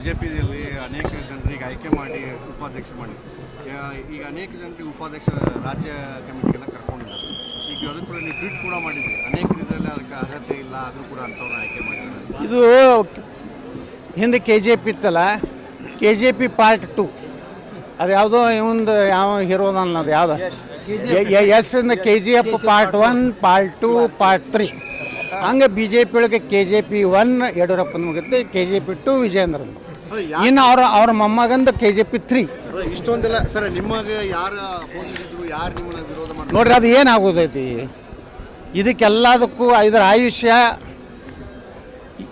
ಬಿಜೆಪಿಯಲ್ಲಿ ಅನೇಕ ಜನರಿಗೆ ಆಯ್ಕೆ ಮಾಡಿ ಉಪಾಧ್ಯಕ್ಷ ಮಾಡಿ. ಈಗ ಅನೇಕ ಜನರಿಗೆ ಉಪಾಧ್ಯಕ್ಷ ರಾಜ್ಯ ಕಮಿಟಿಗೆಲ್ಲ ಕರ್ಕೊಂಡಿದ್ದಾರೆ. ಈಗ ಅದಕ್ಕೆ ಕೂಡ ನೀವು ಟ್ವೀಟ್ ಕೂಡ ಮಾಡಿದ್ರಿ ಅನೇಕ ಇದರಲ್ಲಿ ಅದಕ್ಕೆ ಅರ್ಹತೆ ಇಲ್ಲ ಆದರೂ ಕೂಡ ಅಂಥವ್ರನ್ನ ಆಯ್ಕೆ ಮಾಡಿದ್ದಾರೆ. ಇದು ಹಿಂದೆ ಕೆ ಜೆ ಪಿ ಇತ್ತಲ್ಲ K J P part two. ಅದು ಯಾವುದೋ ಇವಂದು ಯಾವ ಹೀರೋದ ಅನ್ನೋದು ಯಾವ್ದು? ಎಸ್ ಇಂದ K G F part one part two part three. ಹಂಗೆ ಬಿ ಜೆ ಪಿ ಒಳಗೆ ಕೆ ಜೆ ಪಿ ಒನ್ ಯಡಿಯೂರಪ್ಪನ ಮುಗಿತು ಕೆ ಜೆ ಪಿ ಟು ವಿಜೇಂದ್ರನ್ ಇನ್ನು ಅವ್ರ ಅವ್ರ ಮೊಮ್ಮಗಂದು ಕೆ ಜೆ ಪಿ ತ್ರೀ ಇಷ್ಟೊಂದೆಲ್ಲ ಸರ್ ನಿಮಗೆ ಯಾರು ಹೋಗಿದ್ರು ಯಾರು ನಿಮ್ಮನ್ನ ವಿರೋಧ ಮಾಡಿ ನೋಡ್ರಿ ಅದು ಏನಾಗೋದೈತಿ ಇದಕ್ಕೆಲ್ಲದಕ್ಕೂ ಇದರ ಆಯುಷ್ಯ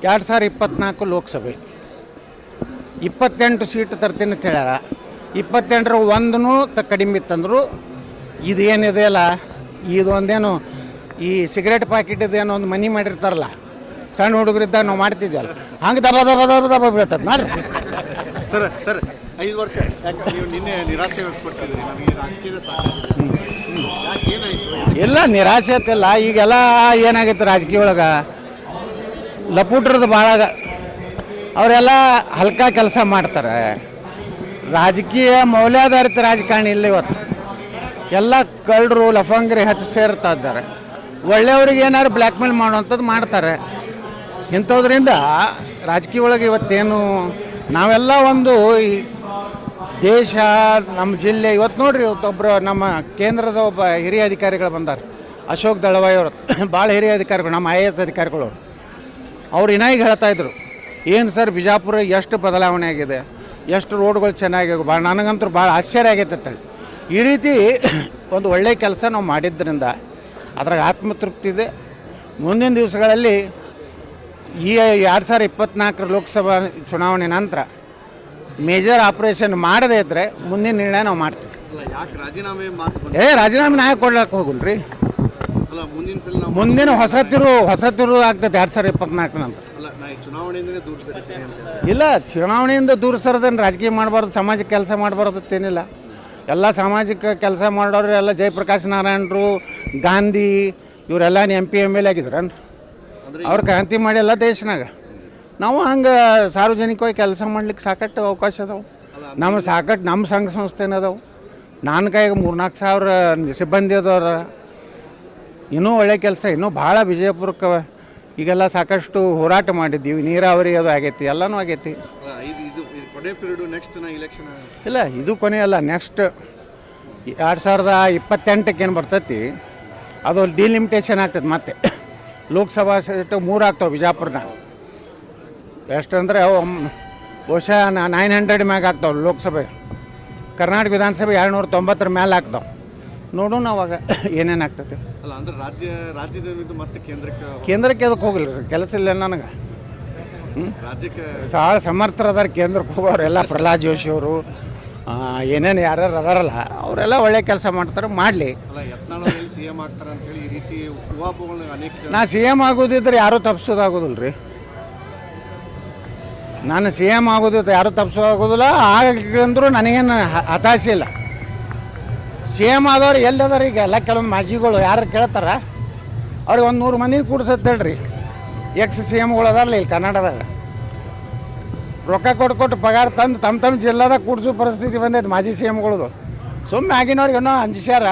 ಎರಡು ಸಾವಿರ ಇಪ್ಪತ್ನಾಲ್ಕು ಲೋಕಸಭೆ. ಇಪ್ಪತ್ತೆಂಟು ಸೀಟ್ ತರ್ತೀನಿ ಅಂತ ಹೇಳ್ಯಾರ. ಇಪ್ಪತ್ತೆಂಟರ ಒಂದೂ ತ ಕಡಿಮೆ ಇತ್ತಂದ್ರು ಇದು ಇದೊಂದೇನು ಈ ಸಿಗರೇಟ್ ಪ್ಯಾಕೆಟ್ ಇದೇನೋ ಒಂದು ಮನಿ ಮಾಡಿರ್ತಾರಲ್ಲ ಸಣ್ಣ ಹುಡುಗರಿದ್ದಾಗ ನಾವು ಮಾಡ್ತಿದ್ವಲ್ಲ. ಹಂಗೆ ದಬ ದಬ ದಬ ದಬ ಬೀಳ್ತದೆ ನೋಡ್ರಿ ಸರ್ ಸರ್ ಐದು ವರ್ಷ. ಯಾಕೆ ನೀವು ನಿನ್ನೆ ನಿರಾಸೆ ವ್ಯಕ್ತಪಡಿಸಿದ್ರಿ. ನನಗೆ ರಾಜಕೀಯದ ಸಾಕಾಗಿದೆ ಯಾಕೆ ಏನಾಯಿತು? ಇಲ್ಲ ನಿರಾಸೆ ಅತ್ತಿಲ್ಲ ಈಗೆಲ್ಲ ಏನಾಗೈತೆ ರಾಜಕೀಯ ಒಳಗೆ? ಲಪುಟ್ರದ್ದು ಭಾಳ ಅವರೆಲ್ಲ ಹಲ್ಕ ಕೆಲಸ ಮಾಡ್ತಾರೆ. ರಾಜಕೀಯ ಮೌಲ್ಯಾಧಾರಿತ ರಾಜಕಾರಣಿ ಇಲ್ಲ ಇವತ್ತು. ಎಲ್ಲ ಕಳ್ಳರು ಲಫಂಗ್ರಿ ಹಚ್ಚಿ ಸೇರ್ತಾ ಇದ್ದಾರೆ. ಒಳ್ಳೆಯವ್ರಿಗೆ ಏನಾದ್ರು ಬ್ಲ್ಯಾಕ್ಮೇಲ್ ಮಾಡುವಂಥದ್ದು ಮಾಡ್ತಾರೆ. ಇಂಥದ್ರಿಂದ ರಾಜಕೀಯ ಒಳಗೆ ಇವತ್ತೇನು ನಾವೆಲ್ಲ ಒಂದು ದೇಶ, ನಮ್ಮ ಜಿಲ್ಲೆ, ಇವತ್ತು ನೋಡ್ರಿ ಇವತ್ತೊಬ್ಬರು ನಮ್ಮ ಕೇಂದ್ರದ ಒಬ್ಬ ಹಿರಿಯ ಅಧಿಕಾರಿಗಳು ಬಂದಾರೆ. ಅಶೋಕ್ ದಳವಾಯಿ ಅವರು. ಭಾಳ ಹಿರಿಯ ಅಧಿಕಾರಿಗಳು, ನಮ್ಮ ಐ ಎ ಎಸ್ ಅಧಿಕಾರಿಗಳು ಅವ್ರು. ಇನ್ನಾಗ ಹೇಳ್ತಾ ಇದ್ರು, ಏನು ಸರ್ ಬಿಜಾಪುರ ಎಷ್ಟು ಬದಲಾವಣೆ ಆಗಿದೆ? ಎಷ್ಟು ರೋಡ್ಗಳು ಚೆನ್ನಾಗಿ ಭಾಳ ನನಗಂತೂ ಭಾಳ ಆಶ್ಚರ್ಯ ಆಗೈತೆ ಅಂತೇಳಿ ಈ ರೀತಿ ಒಂದು ಒಳ್ಳೆಯ ಕೆಲಸ ನಾವು ಮಾಡಿದ್ದರಿಂದ ಅದ್ರಾಗ ಆತ್ಮತೃಪ್ತಿ ಇದೆ. ಮುಂದಿನ ದಿವಸಗಳಲ್ಲಿ ಈ ಎರಡು ಸಾವಿರ ಇಪ್ಪತ್ನಾಲ್ಕರ ಲೋಕಸಭಾ ಚುನಾವಣೆ ನಂತರ ಮೇಜರ್ ಆಪ್ರೇಷನ್ ಮಾಡದೇ ಇದ್ದರೆ ಮುಂದಿನ ನಿರ್ಣಯ ನಾವು ಮಾಡ್ತೀವಿ. ಯಾಕೆ ರಾಜೀನಾಮೆ ಮಾತು ಬಂತು ಏ ರಾಜೀನಾಮೆ ನಾ ಕೊಡ್ಲಕ್ಕೆ ಹೋಗಲ್ರಿ. ಅಲ್ಲ ಮುಂದಿನ ಸಲ ನಾವು ಮುಂದಿನ ಹೊಸ ತಿರು ಹೊಸ ತಿರು ಆಗ್ತೈತೆ ಎರಡು ಸಾವಿರ ಇಪ್ಪತ್ನಾಲ್ಕು ನಂತರ. ಅಲ್ಲ ನಾ ಈ ಚುನಾವಣೆಯಿಂದನೇ ದೂರ ಸರಿತೀನಿ ಅಂತ ಹೇಳಿ. ಇಲ್ಲ ಚುನಾವಣೆಯಿಂದ ದೂರ ಸರದನ್ನು ರಾಜಕೀಯ ಮಾಡಬಾರ್ದು ಸಮಾಜಕ್ಕೆ ಕೆಲಸ ಮಾಡಬಾರ್ದು ಏನಿಲ್ಲ. ಎಲ್ಲ ಸಾಮಾಜಿಕ ಕೆಲಸ ಮಾಡೋರು ಎಲ್ಲ ಜಯಪ್ರಕಾಶ್ ನಾರಾಯಣರು ಗಾಂಧಿ ಇವರೆಲ್ಲ ಎಂ ಪಿ ಎಂ ಎಲ್ ಆಗಿದ್ರನ್ರಿ? ಅವ್ರು ಕ್ರಾಂತಿ ಮಾಡಿಲ್ಲ ದೇಶನಾಗ. ನಾವು ಹಂಗೆ ಸಾರ್ವಜನಿಕವಾಗಿ ಕೆಲಸ ಮಾಡ್ಲಿಕ್ಕೆ ಸಾಕಷ್ಟು ಅವಕಾಶ ಅದಾವೆ. ನಮ್ಮ ಸಾಕಷ್ಟು ನಮ್ಮ ಸಂಘ ಸಂಸ್ಥೆನ ಅದಾವೆ. ನಾನು ಕೈಗೆ ಮೂರ್ನಾಲ್ಕು ಸಾವಿರ ಸಿಬ್ಬಂದಿ ಅದಾರ ಇನ್ನೂ ಒಳ್ಳೆ ಕೆಲಸ ಇನ್ನೂ ಭಾಳ ವಿಜಯಪುರಕ್ಕೆ ಈಗೆಲ್ಲ ಸಾಕಷ್ಟು ಹೋರಾಟ ಮಾಡಿದ್ದೀವಿ. ನೀರಾವರಿ ಅದು ಆಗೈತಿ ಎಲ್ಲನೂ ಆಗೈತಿ. ಇಲ್ಲ ಇದು ಕೊನೆ ಅಲ್ಲ ನೆಕ್ಸ್ಟ್ ಎರಡು ಸಾವಿರದ ಇಪ್ಪತ್ತೆಂಟಕ್ಕೆ ಏನು ಬರ್ತೈತಿ. ಅದು ಡಿಲಿಮಿಟೇಷನ್ ಆಗ್ತದೆ ಮತ್ತೆ. ಲೋಕಸಭಾ ಸೀಟು ಮೂರು ಆಗ್ತಾವೆ ಬಿಜಾಪುರನಾಗ ಎಷ್ಟಂದ್ರೆ ಬಹುಶಃ ನೈನ್ ಹಂಡ್ರೆಡ್ ಮ್ಯಾಗ ಆಗ್ತಾವೆ ಲೋಕಸಭೆ. ಕರ್ನಾಟಕ ವಿಧಾನಸಭೆ ಎರಡು ನೂರ ತೊಂಬತ್ತರ ಮೇಲೆ ಆಗ್ತಾವೆ. ನೋಡೋಣ ಅವಾಗ ಏನೇನು ಆಗ್ತೈತಿ. ಅಲ್ಲ ಅಂದ್ರೆ ರಾಜ್ಯ ರಾಜ್ಯದ ಮತ್ತೆ ಕೇಂದ್ರಕ್ಕೆ ಕೇಂದ್ರಕ್ಕೆ ಅದಕ್ಕೆ ಹೋಗಿಲ್ಲ ಸರ್? ಕೆಲಸ ಇಲ್ಲ ನನಗೆ. ರಾಜ್ಯಕ್ಕೆ ಭಾಳ ಸಮರ್ಥರ ಅದಾರ ಕೇಂದ್ರಕ್ಕೆ ಹೋಗೋರು ಎಲ್ಲ ಪ್ರಹ್ಲಾದ್ ಜೋಶಿ ಅವರು ಏನೇನು ಯಾರ್ಯಾರು ಅದಾರಲ್ಲ ಅವರೆಲ್ಲ ಒಳ್ಳೆ ಕೆಲಸ ಮಾಡ್ತಾರೆ ಮಾಡಲಿ. ಸಿ ಎಂ ಆಗ್ತಾರೆ ಈ ರೀತಿ ಅನೇಕ ನಾ ಸಿ ಎಂ ಆಗೋದಿದ್ರೆ ಯಾರೂ ತಪ್ಪಿಸೋದಾಗೋದಿಲ್ಲ ರೀ ನಾನು ಸಿ ಎಂ ಆಗೋದಿದ್ರೆ ಯಾರೂ ತಪ್ಪಿಸೋದಾಗೋದಿಲ್ಲ ಆಗಂದ್ರೂ ನನಗೇನು ಹತಾಶೆ ಇಲ್ಲ. ಸಿ ಎಂ ಆದವ್ರು ಎಲ್ಲದಾರ ಈಗ ಎಲ್ಲ ಕೆಲವೊಂದು ಮಾಜಿಗಳು ಯಾರು ಕೇಳ್ತಾರ ಅವ್ರಿಗೆ ಒಂದು ನೂರು ಮಂದಿ ಕೂಡ್ಸತ್ತೆ ಹೇಳ್ರಿ. ಎಕ್ಸ್ ಸಿ ಎಮ್ಗಳು ಅದಾರಲ್ಲ ಇಲ್ಲಿ ಕರ್ನಾಟಕದಾಗ ರೊಕ್ಕ ಕೊಟ್ಟು ಕೊಟ್ಟು ಪಗಾರ ತಂದು ತಮ್ಮ ತಮ್ಮ ಜಿಲ್ಲಾದಾಗ ಕೂಡಿಸೋ ಪರಿಸ್ಥಿತಿ ಬಂದೈತೆ ಮಾಜಿ ಸಿ ಎಮ್ಗಳದು ಸುಮ್ಮನೆ ಆಗಿನವ್ರಿಗೆ ಏನೋ ಅಂಜಿಸ್ಯಾರ.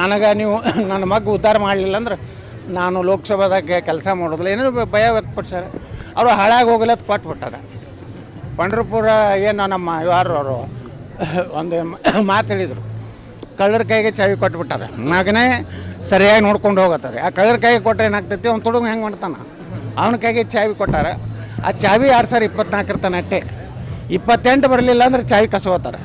ನನಗೆ ನೀವು ನನ್ನ ಮಗ ಉದ್ಧಾರ ಮಾಡಲಿಲ್ಲ ಅಂದ್ರೆ ನಾನು ಲೋಕಸಭಾದಾಗ ಕೆಲಸ ಮಾಡೋದಿಲ್ಲ. ಏನೋ ಭಯ ವ್ಯಕ್ತಪಡಿಸ್ಯಾರ. ಅವರು ಹಾಳಾಗಿ ಹೋಗಲತ್ ಕೊಟ್ಬಿಟ್ಟಾರ. ಪಂಡ್ರಪುರ ಏನು ನಮ್ಮ ಯಾರು ಅವರು ಒಂದು ಮಾತು ಹೇಳಿದರು. ಕಳ್ಳರ ಕೈಗೆ ಚಾವಿ ಕೊಟ್ಬಿಟ್ಟಾರೆ. ಮಗನೇ ಸರಿಯಾಗಿ ನೋಡ್ಕೊಂಡು ಹೋಗತ್ತಾರೆ ಆ ಕಳ್ಳರ ಕೈಗೆ ಕೊಟ್ಟರೆ ಏನಾಗ್ತೈತಿ? ಅವ್ನು ತುಡುಗ ಹೆಂಗೆ ಮಾಡ್ತಾನೆ ಅವನ ಕೈಗೆ ಚಾವಿ ಕೊಟ್ಟಾರ. ಆ ಚಾವಿ ಎರಡು ಸಾವಿರ ಇಪ್ಪತ್ನಾಲ್ಕರ ತನಕ ಅಟ್ಟೆ? ಇಪ್ಪತ್ತೆಂಟು ಬರಲಿಲ್ಲ ಅಂದ್ರೆ ಚಾವಿ ಕಸ್ಕೋತಾರೆ